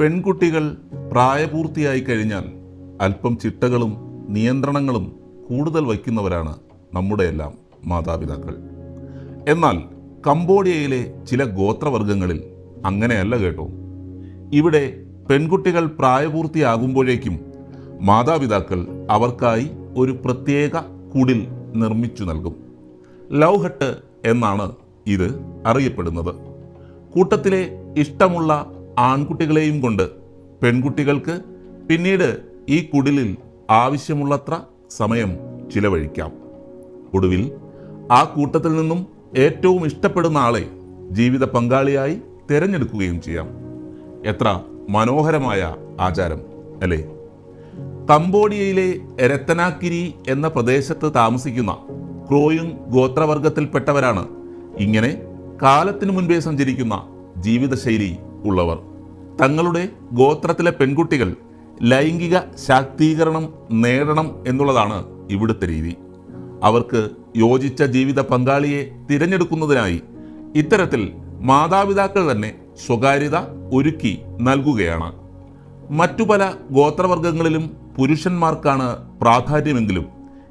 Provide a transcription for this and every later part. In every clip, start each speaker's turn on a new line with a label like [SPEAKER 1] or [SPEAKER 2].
[SPEAKER 1] പെൺകുട്ടികൾ പ്രായപൂർത്തിയായി കഴിഞ്ഞാൽ അല്പം ചിട്ടകളും നിയന്ത്രണങ്ങളും കൂടുതൽ വയ്ക്കുന്നവരാണ് നമ്മുടെയെല്ലാം മാതാപിതാക്കൾ. എന്നാൽ കംബോഡിയയിലെ ചില ഗോത്രവർഗങ്ങളിൽ അങ്ങനെയല്ല കേട്ടോ. ഇവിടെ പെൺകുട്ടികൾ പ്രായപൂർത്തിയാകുമ്പോഴേക്കും മാതാപിതാക്കൾ അവർക്കായി ഒരു പ്രത്യേക കുടിൽ നിർമ്മിച്ചു നൽകും. ലൗഹട്ട് ഹട്ട് എന്നാണ് ഇത് അറിയപ്പെടുന്നത്. കൂട്ടത്തിലെ ഇഷ്ടമുള്ള ആൺകുട്ടികളെയും കൊണ്ട് പെൺകുട്ടികൾക്ക് പിന്നീട് ഈ കുടിലിൽ ആവശ്യമുള്ളത്ര സമയം ചിലവഴിക്കാം. ഒടുവിൽ ആ കൂട്ടത്തിൽ നിന്നും ഏറ്റവും ഇഷ്ടപ്പെടുന്ന ആളെ ജീവിത പങ്കാളിയായി തിരഞ്ഞെടുക്കുകയും ചെയ്യാം. എത്ര മനോഹരമായ ആചാരം അല്ലേ? കംബോഡിയയിലെ രത്തനാക്കിരി എന്ന പ്രദേശത്ത് താമസിക്കുന്ന ക്രോയും ഗോത്രവർഗത്തിൽപ്പെട്ടവരാണ് ഇങ്ങനെ കാലത്തിനു മുൻപേ സഞ്ചരിക്കുന്ന ജീവിതശൈലി ഉള്ളവർ. തങ്ങളുടെ ഗോത്രത്തിലെ പെൺകുട്ടികൾ ലൈംഗിക ശാക്തീകരണം നേടണം എന്നുള്ളതാണ് ഇവിടുത്തെ രീതി. അവർക്ക് യോജിച്ച ജീവിത പങ്കാളിയെ തിരഞ്ഞെടുക്കുന്നതിനായി ഇത്തരത്തിൽ മാതാപിതാക്കൾ തന്നെ സ്വകാര്യത ഒരുക്കി നൽകുകയാണ്. മറ്റു പല ഗോത്രവർഗങ്ങളിലും പുരുഷന്മാർക്കാണ് പ്രാധാന്യമെങ്കിലും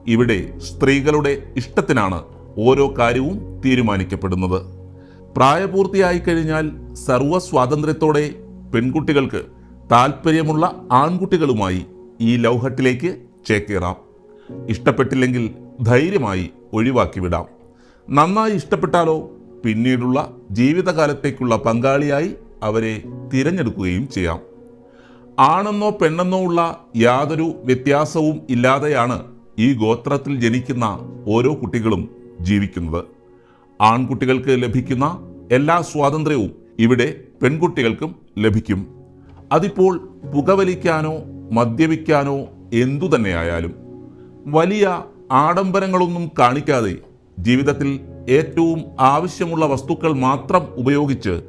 [SPEAKER 1] ഇവിടെ സ്ത്രീകളുടെ ഇഷ്ടത്തിനാണ് ഓരോ കാര്യവും തീരുമാനിക്കപ്പെടുന്നത്. പ്രായപൂർത്തിയായി കഴിഞ്ഞാൽ സർവ സ്വാതന്ത്ര്യത്തോടെ പെൺകുട്ടികൾക്ക് താല്പര്യമുള്ള ആൺകുട്ടികളുമായി ഈ ലൗഹട്ടിലേക്ക് ചേക്കേറാം. ഇഷ്ടപ്പെട്ടില്ലെങ്കിൽ ധൈര്യമായി ഒഴിവാക്കി വിടാം നന്നായി ഇഷ്ടപ്പെട്ടാലോ പിന്നീടുള്ള ജീവിതകാലത്തേക്കുള്ള പങ്കാളിയായി അവരെ തിരഞ്ഞെടുക്കുകയും ചെയ്യാം. ആണെന്നോ പെണ്ണെന്നോ ഉള്ള യാതൊരു വ്യത്യാസവും ഇല്ലാതെയാണ് ഈ ഗോത്രത്തിൽ ജനിക്കുന്ന ഓരോ കുട്ടികളും ജീവിക്കുന്നത്. ആൺകുട്ടികൾക്ക് ലഭിക്കുന്ന എല്ലാ സ്വാതന്ത്ര്യവും ഇവിടെ പെൺകുട്ടികൾക്കും ലഭിക്കും. അതിപ്പോൾ പുകവലിക്കാനോ മദ്യപിക്കാനോ എന്തു തന്നെയായാലും വലിയ ആഡംബരങ്ങളൊന്നും കാണിക്കാതെ ജീവിതത്തിൽ ഏറ്റവും ആവശ്യമുള്ള വസ്തുക്കൾ മാത്രം ഉപയോഗിച്ച്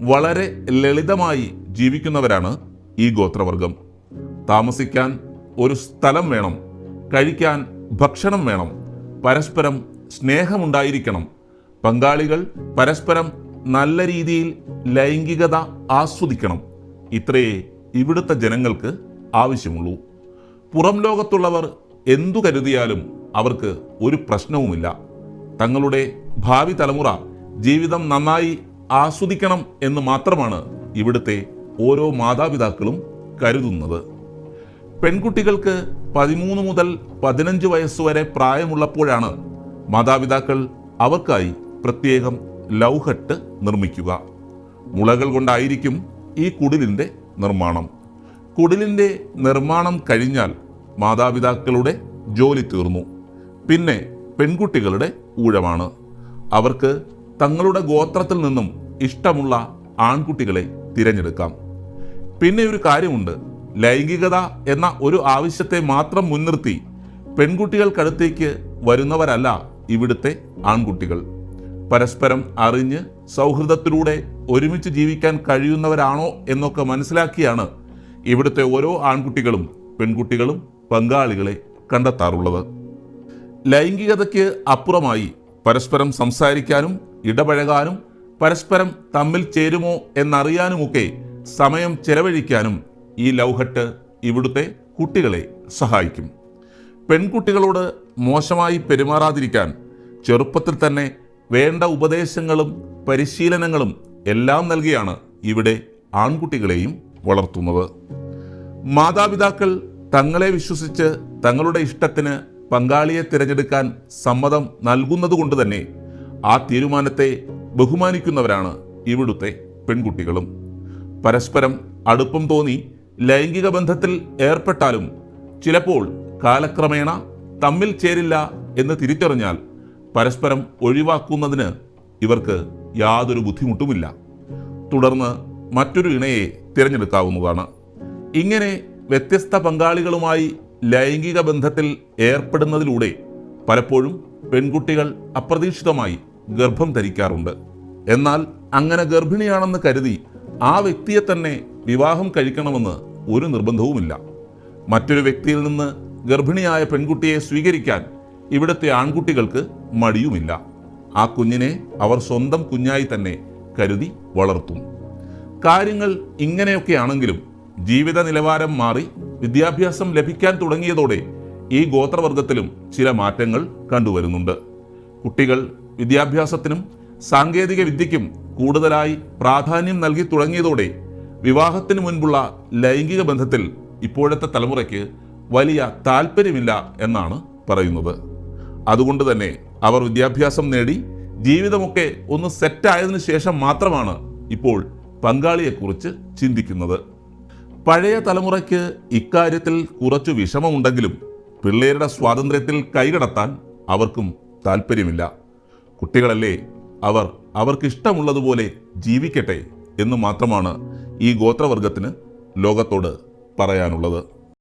[SPEAKER 1] വളരെ ലളിതമായി ജീവിക്കുന്നവരാണ് ഈ ഗോത്രവർഗം. താമസിക്കാൻ ഒരു സ്ഥലം വേണം കഴിക്കാൻ ഭക്ഷണം വേണം പരസ്പരം സ്നേഹമുണ്ടായിരിക്കണം പങ്കാളികൾ പരസ്പരം നല്ല രീതിയിൽ ലൈംഗികത ആസ്വദിക്കണം. ഇത്രയേ ഇവിടുത്തെ ജനങ്ങൾക്ക് ആവശ്യമുള്ളൂ. പുറം ലോകത്തുള്ളവർ എന്തു കരുതിയാലും അവർക്ക് ഒരു പ്രശ്നവുമില്ല. തങ്ങളുടെ ഭാവി തലമുറ ജീവിതം നന്നായി ആസ്വദിക്കണം എന്ന് മാത്രമാണ് ഇവിടുത്തെ ഓരോ മാതാപിതാക്കളും കരുതുന്നത്. പെൺകുട്ടികൾക്ക് പതിമൂന്ന് മുതൽ പതിനഞ്ച് വയസ്സുവരെ പ്രായമുള്ളപ്പോഴാണ് മാതാപിതാക്കൾ അവർക്കായി പ്രത്യേകം ലൗഹട്ട് നിർമ്മിക്കുക. മുളകൾ കൊണ്ടായിരിക്കും ഈ കുടിലിന്റെ നിർമ്മാണം. കുടിലിന്റെ നിർമ്മാണം കഴിഞ്ഞാൽ മാതാപിതാക്കളുടെ ജോലി തീർന്നു. പിന്നെ പെൺകുട്ടികളുടെ ഊഴമാണ്. അവർക്ക് തങ്ങളുടെ ഗോത്രത്തിൽ നിന്നും ഇഷ്ടമുള്ള ആൺകുട്ടികളെ തിരഞ്ഞെടുക്കാം. പിന്നെ ഒരു കാര്യമുണ്ട്. ലൈംഗികത എന്ന ഒരു ആവശ്യത്തെ മാത്രം മുൻനിർത്തി പെൺകുട്ടികൾക്കടുത്തേക്ക് വരുന്നവരല്ല ഇവിടുത്തെ ആൺകുട്ടികൾ. പരസ്പരം അറിഞ്ഞ് സൗഹൃദത്തിലൂടെ ഒരുമിച്ച് ജീവിക്കാൻ കഴിയുന്നവരാണോ എന്നൊക്കെ മനസ്സിലാക്കിയാണ് ഇവിടുത്തെ ഓരോ ആൺകുട്ടികളും പെൺകുട്ടികളും പങ്കാളികളെ കണ്ടെത്താറുള്ളത്. ലൈംഗികതയ്ക്ക് അപ്പുറമായി പരസ്പരം സംസാരിക്കാനും ഇടപഴകാനും പരസ്പരം തമ്മിൽ ചേരുമോ എന്നറിയാനുമൊക്കെ സമയം ചെലവഴിക്കാനും ഈ ലൗഹട്ട് ഇവിടുത്തെ കുട്ടികളെ സഹായിക്കും. പെൺകുട്ടികളോട് മോശമായി പെരുമാറാതിരിക്കാൻ ചെറുപ്പത്തിൽ തന്നെ വേണ്ട ഉപദേശങ്ങളും പരിശീലനങ്ങളും എല്ലാം നൽകിയാണ് ഇവിടെ ആൺകുട്ടികളെയും വളർത്തുന്നത്. മാതാപിതാക്കൾ തങ്ങളെ വിശ്വസിച്ച് തങ്ങളുടെ ഇഷ്ടത്തിന് പങ്കാളിയെ തിരഞ്ഞെടുക്കാൻ സമ്മതം നൽകുന്നതുകൊണ്ട് തന്നെ ആ തീരുമാനത്തെ ബഹുമാനിക്കുന്നവരാണ് ഇവിടുത്തെ പെൺകുട്ടികളും. പരസ്പരം അടുപ്പം തോന്നി ലൈംഗിക ബന്ധത്തിൽ ഏർപ്പെട്ടാലും ചിലപ്പോൾ കാലക്രമേണ തമ്മിൽ ചേരില്ല എന്ന് തിരിച്ചറിഞ്ഞാൽ പരസ്പരം ഒഴിവാക്കുന്നതിന് ഇവർക്ക് യാതൊരു ബുദ്ധിമുട്ടുമില്ല. തുടർന്ന് മറ്റൊരു ഇണയെ തിരഞ്ഞെടുക്കാവുന്നതാണ്. ഇങ്ങനെ വ്യത്യസ്ത പങ്കാളികളുമായി ലൈംഗിക ബന്ധത്തിൽ ഏർപ്പെടുന്നതിലൂടെ പലപ്പോഴും പെൺകുട്ടികൾ അപ്രതീക്ഷിതമായി ഗർഭം ധരിക്കാറുണ്ട്. എന്നാൽ അങ്ങനെ ഗർഭിണിയാണെന്ന് കരുതി ആ വ്യക്തിയെ തന്നെ വിവാഹം കഴിക്കണമെന്ന് ഒരു നിർബന്ധവുമില്ല. മറ്റൊരു വ്യക്തിയിൽ നിന്ന് ഗർഭിണിയായ പെൺകുട്ടിയെ സ്വീകരിക്കാൻ ഇവിടുത്തെ ആൺകുട്ടികൾക്ക് മടിയുമില്ല. ആ കുഞ്ഞിനെ അവർ സ്വന്തം കുഞ്ഞായി തന്നെ കരുതി വളർത്തും. കാര്യങ്ങൾ ഇങ്ങനെയൊക്കെയാണെങ്കിലും ജീവിത നിലവാരം മാറി വിദ്യാഭ്യാസം ലഭിക്കാൻ തുടങ്ങിയതോടെ ഈ ഗോത്രവർഗത്തിലും ചില മാറ്റങ്ങൾ കണ്ടുവരുന്നുണ്ട്. കുട്ടികൾ വിദ്യാഭ്യാസത്തിനും സാങ്കേതിക വിദ്യയ്ക്കും കൂടുതലായി പ്രാധാന്യം നൽകി തുടങ്ങിയതോടെ വിവാഹത്തിന് മുൻപുള്ള ലൈംഗിക ബന്ധത്തിൽ ഇപ്പോഴത്തെ തലമുറയ്ക്ക് വലിയ താല്പര്യമില്ല എന്നാണ് പറയുന്നത്. അതുകൊണ്ട് തന്നെ അവർ വിദ്യാഭ്യാസം നേടി ജീവിതമൊക്കെ ഒന്ന് സെറ്റായതിനു ശേഷം മാത്രമാണ് ഇപ്പോൾ പങ്കാളിയെക്കുറിച്ച് ചിന്തിക്കുന്നത്. പഴയ തലമുറയ്ക്ക് ഇക്കാര്യത്തിൽ കുറച്ചു വിഷമമുണ്ടെങ്കിലും പിള്ളേരുടെ സ്വാതന്ത്ര്യത്തിൽ കൈകടത്താൻ അവർക്കും താല്പര്യമില്ല. കുട്ടികളല്ലേ അവർ അവർക്കിഷ്ടമുള്ളതുപോലെ ജീവിക്കട്ടെ എന്ന് മാത്രമാണ് ഈ ഗോത്രവർഗത്തിന് ലോകത്തോട് പറയാനുള്ളത്.